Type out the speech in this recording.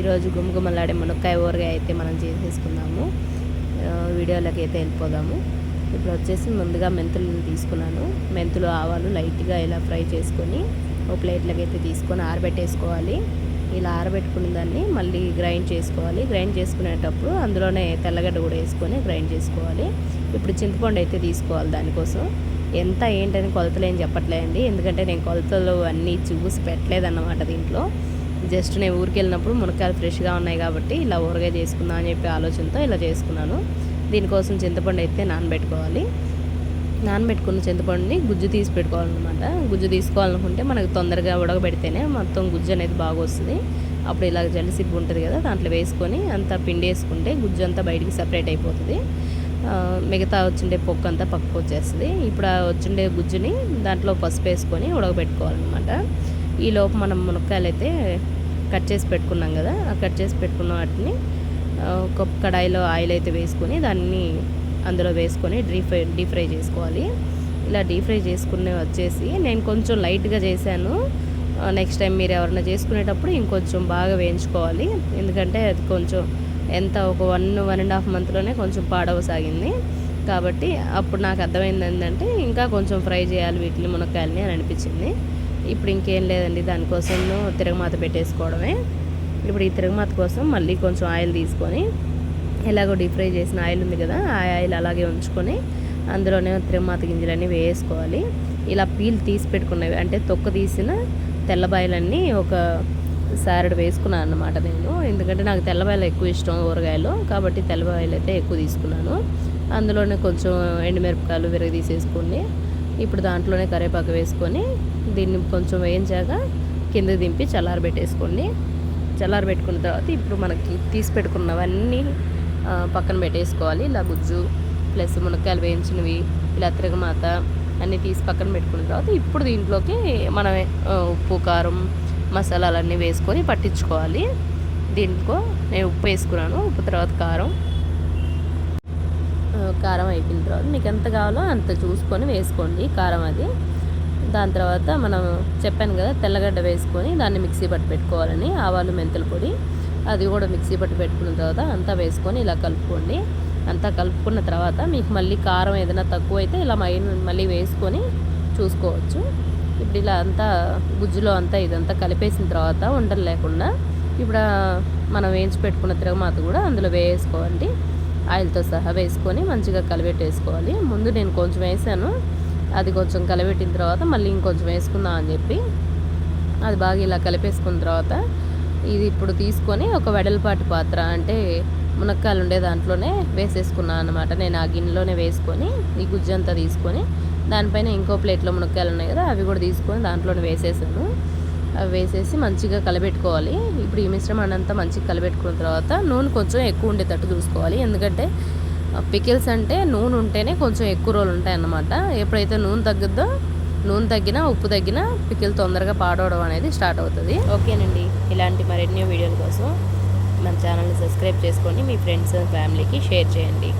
ఈరోజు గుమగుమలాడే మునక్కాయ ఊరగాయ అయితే మనం చేసేసుకుందాము వీడియోలోకి అయితే వెళ్ళిపోదాము. ఇప్పుడు వచ్చేసి ముందుగా మెంతులను తీసుకున్నాను. మెంతులు ఆవాలు లైట్గా ఇలా ఫ్రై చేసుకొని ఓ ప్లేట్లోకి అయితే తీసుకొని ఆరబెట్టేసుకోవాలి. ఇలా ఆరబెట్టుకున్న దాన్ని మళ్ళీ గ్రైండ్ చేసుకోవాలి. గ్రైండ్ చేసుకునేటప్పుడు అందులోనే తెల్లగడ్డ కూడా వేసుకొని గ్రైండ్ చేసుకోవాలి. ఇప్పుడు చింతపండు అయితే తీసుకోవాలి దానికోసం. ఎంత ఏంటని కొలతలు ఏం చెప్పట్లేదండి. ఎందుకంటే నేను కొలతలు అన్నీ చూసి పెట్టలేదన్నమాట దీంట్లో. జస్ట్ నేను ఊరికి వెళ్ళినప్పుడు మునక్కాయలు ఫ్రెష్గా ఉన్నాయి కాబట్టి ఇలా ఊరగాయ చేసుకుందాం అని చెప్పి ఆలోచనతో ఇలా చేసుకున్నాను. దీనికోసం చింతపండు అయితే నానబెట్టుకోవాలి. నానబెట్టుకున్న చింతపండుని గుజ్జు తీసి పెట్టుకోవాలన్నమాట. గుజ్జు తీసుకోవాలనుకుంటే మనకు తొందరగా ఉడకబెడితేనే మొత్తం గుజ్జు అనేది బాగా వస్తుంది అప్పుడు ఇలా జలసిబ్బు ఉంటుంది కదా దాంట్లో వేసుకొని అంతా పిండి వేసుకుంటే గుజ్జు అంతా బయటికి సపరేట్ అయిపోతుంది. మిగతా వచ్చిండే పొక్క అంతా పక్కకు వచ్చేస్తుంది. ఇప్పుడు ఆ వచ్చిండే గుజ్జుని దాంట్లో పసుపు వేసుకొని ఉడకబెట్టుకోవాలన్నమాట. ఈ లోపు మనం మునక్కాయలు అయితే కట్ చేసి పెట్టుకున్నాం కదా ఆ కట్ చేసి పెట్టుకున్న వాటిని ఒక కడాయిలో ఆయిల్ అయితే వేసుకొని దాన్ని అందులో వేసుకొని డీప్ ఫ్రై డీప్ ఫ్రై చేసుకోవాలి. ఇలా డీప్ ఫ్రై చేసుకునే వచ్చేసి నేను కొంచెం లైట్గా చేశాను. నెక్స్ట్ టైం మీరు ఎవరైనా చేసుకునేటప్పుడు ఇంకొంచెం బాగా వేయించుకోవాలి. ఎందుకంటే అది కొంచెం ఎంత ఒక వన్ వన్ అండ్ హాఫ్ మంత్లోనే కొంచెం పాడవసాగింది. కాబట్టి అప్పుడు నాకు అర్థమైంది ఏంటంటే ఇంకా కొంచెం ఫ్రై చేయాలి వీటిని మునక్కాయలని అని అనిపించింది. ఇప్పుడు ఇంకేం లేదండి దానికోసం తిరగమాత పెట్టేసుకోవడమే. ఇప్పుడు ఈ తిరగమాత కోసం మళ్ళీ కొంచెం ఆయిల్ తీసుకొని ఎలాగో డీప్ ఫ్రై చేసిన ఆయిల్ ఉంది కదా ఆ ఆయిల్ అలాగే ఉంచుకొని అందులోనే తిరగమాత గింజలన్నీ వేసుకోవాలి. ఇలా పీల్ తీసి పెట్టుకున్నవి అంటే తొక్క తీసిన తెల్లబాయలన్నీ ఒక సారడు వేసుకున్నాను అన్నమాట నేను. ఎందుకంటే నాకు తెల్లబాయలు ఎక్కువ ఇష్టం ఊరగాయలు కాబట్టి తెల్లబాయలు అయితే ఎక్కువ తీసుకున్నాను. అందులోనే కొంచెం ఎండుమిరపకాయలు విరగ తీసేసుకుని ఇప్పుడు దాంట్లోనే కరివేపాకు వేసుకొని దీన్ని కొంచెం వేయించాక కింద దింపి చల్లారబెట్టేసుకోండి చల్లారబెట్టుకున్న తర్వాత ఇప్పుడు మనకి తీసి పెట్టుకున్నవన్నీ పక్కన పెట్టేసుకోవాలి. ఇలా గుజ్జు ప్లస్ మునక్కాయలు వేయించినవి ఇలా తిరగమాత అన్నీ తీసి పక్కన పెట్టుకున్న తర్వాత ఇప్పుడు దీంట్లోకి మనం ఉప్పు కారం మసాలాలన్నీ వేసుకొని పట్టించుకోవాలి. దీంట్లో నేను ఉప్పు వేసుకున్నాను. ఉప్పు తర్వాత కారం. కారం అయిపోయిన తర్వాత మీకు ఎంత కావాలో అంత చూసుకొని వేసుకోండి కారం అది. దాని తర్వాత మనం చెప్పాను కదా తెల్లగడ్డ వేసుకొని దాన్ని మిక్సీ పట్టు పెట్టుకోవాలని ఆవాలు మెంతుల పొడి అది కూడా మిక్సీ పట్టి పెట్టుకున్న తర్వాత అంతా వేసుకొని ఇలా కలుపుకోండి. అంతా కలుపుకున్న తర్వాత మీకు మళ్ళీ కారం ఏదైనా తక్కువ అయితే ఇలా మై- మళ్ళీ వేసుకొని చూసుకోవచ్చు. ఇప్పుడు ఇలా అంతా గుజ్జులో అంతా ఇదంతా కలిపేసిన తర్వాత ఉండలు లేకుండా ఇప్పుడు మనం వేయించి పెట్టుకున్న తిరగమాత కూడా అందులో వేసుకోండి. ఆయిల్తో సహా వేసుకొని మంచిగా కలిపెట్టేసుకోవాలి. ముందు నేను కొంచెం వేసాను. అది కొంచెం కలిపెట్టిన తర్వాత మళ్ళీ ఇంకొంచెం వేసుకుందాం అని చెప్పి అది బాగా ఇలా కలిపేసుకున్న తర్వాత ఇది ఇప్పుడు తీసుకొని ఒక వెడల్పాటి పాత్ర అంటే మునక్కాయలు ఉండే దాంట్లోనే వేసేసుకున్నాను అనమాట నేను ఆ గిన్నెలోనే వేసుకొని ఈ గుజ్జంతా తీసుకొని దానిపైన ఇంకో ప్లేట్లో మునక్కాయలు ఉన్నాయి కదా అవి కూడా తీసుకొని దాంట్లోనే వేసేసాను. వేసేసి మంచిగా కలబెట్టుకోవాలి. ఇప్పుడు ఈ మిశ్రమాన్ని అంతా మంచిగా కలబెట్టుకున్న తర్వాత నూనె కొంచెం ఎక్కువ ఉండేటట్టు చూసుకోవాలి. ఎందుకంటే పికిల్స్ అంటే నూనె ఉంటేనే కొంచెం ఎక్కువ రోజులు ఉంటాయి అన్నమాట ఎప్పుడైతే నూనె తగ్గుద్దో నూనె తగ్గినా ఉప్పు తగ్గినా పికిల్ తొందరగా పాడవడం అనేది స్టార్ట్ అవుతుంది. ఓకేనండి. ఇలాంటి మరెన్నో వీడియోల కోసం మన ఛానల్ని సబ్స్క్రైబ్ చేసుకొని మీ ఫ్రెండ్స్ ఫ్యామిలీకి షేర్ చేయండి.